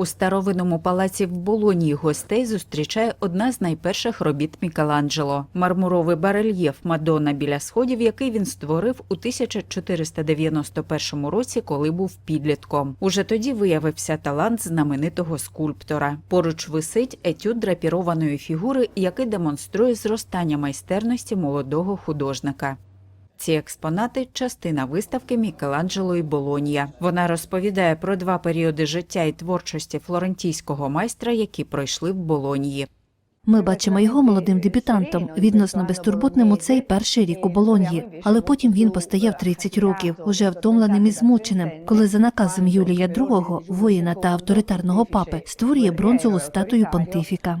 У старовинному палаці в Болонії гостей зустрічає одна з найперших робіт Мікеланджело – мармуровий барельєф Мадонна біля сходів, який він створив у 1491 році, коли був підлітком. Уже тоді виявився талант знаменитого скульптора. Поруч висить етюд драпірованої фігури, який демонструє зростання майстерності молодого художника. Ці експонати частина виставки Мікеланджело і Болонія. Вона розповідає про два періоди життя і творчості флорентійського майстра, які пройшли в Болонії. Ми бачимо його молодим дебютантом, відносно безтурботним у цей перший рік у Болоньї. Але потім він постає в 30 років, уже втомленим і змученим, коли за наказом Юлія II, воїна та авторитарного папи, створює бронзову статую понтифіка.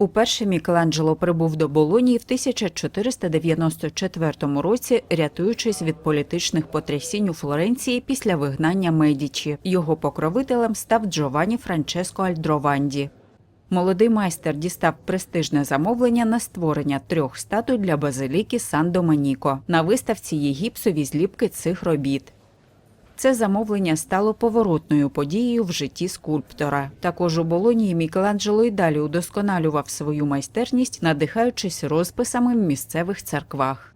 Уперше Мікеланджело прибув до Болонії в 1494 році, рятуючись від політичних потрясінь у Флоренції після вигнання Медічі. Його покровителем став Джованні Франческо Альдрованді. Молодий майстер дістав престижне замовлення на створення трьох статуй для базиліки Сан Доменіко. На виставці є гіпсові зліпки цих робіт. Це замовлення стало поворотною подією в житті скульптора. Також у Болонії Мікеланджело й далі удосконалював свою майстерність, надихаючись розписами в місцевих церквах.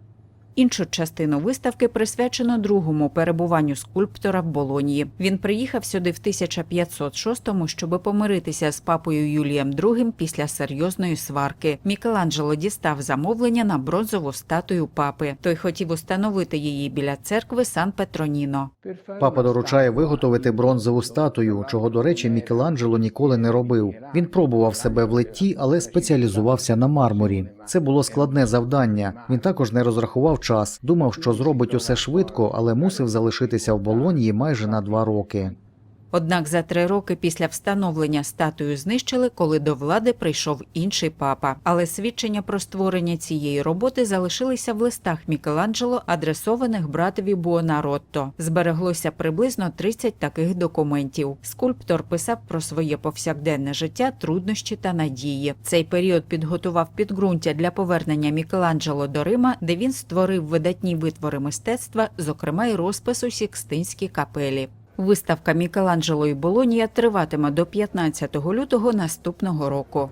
Іншу частину виставки присвячено другому перебуванню скульптора в Болонії. Він приїхав сюди в 1506-му, щоб помиритися з папою Юлієм II після серйозної сварки. Мікеланджело дістав замовлення на бронзову статую папи. Той хотів установити її біля церкви Сан Петроніно. Папа доручає виготовити бронзову статую, чого, до речі, Мікеланджело ніколи не робив. Він пробував себе в литті, але спеціалізувався на мармурі. Це було складне завдання. Він також не розрахував час. Думав, що зробить усе швидко, але мусив залишитися в Болонії майже на два роки. Однак за три роки після встановлення статую знищили, коли до влади прийшов інший папа. Але свідчення про створення цієї роботи залишилися в листах Мікеланджело, адресованих братові Буонаротто. Збереглося приблизно 30 таких документів. Скульптор писав про своє повсякденне життя, труднощі та надії. Цей період підготував підґрунтя для повернення Мікеланджело до Рима, де він створив видатні витвори мистецтва, зокрема й розпис у Сікстинській капелі. Виставка Мікеланджело і Болонія триватиме до 15 лютого наступного року.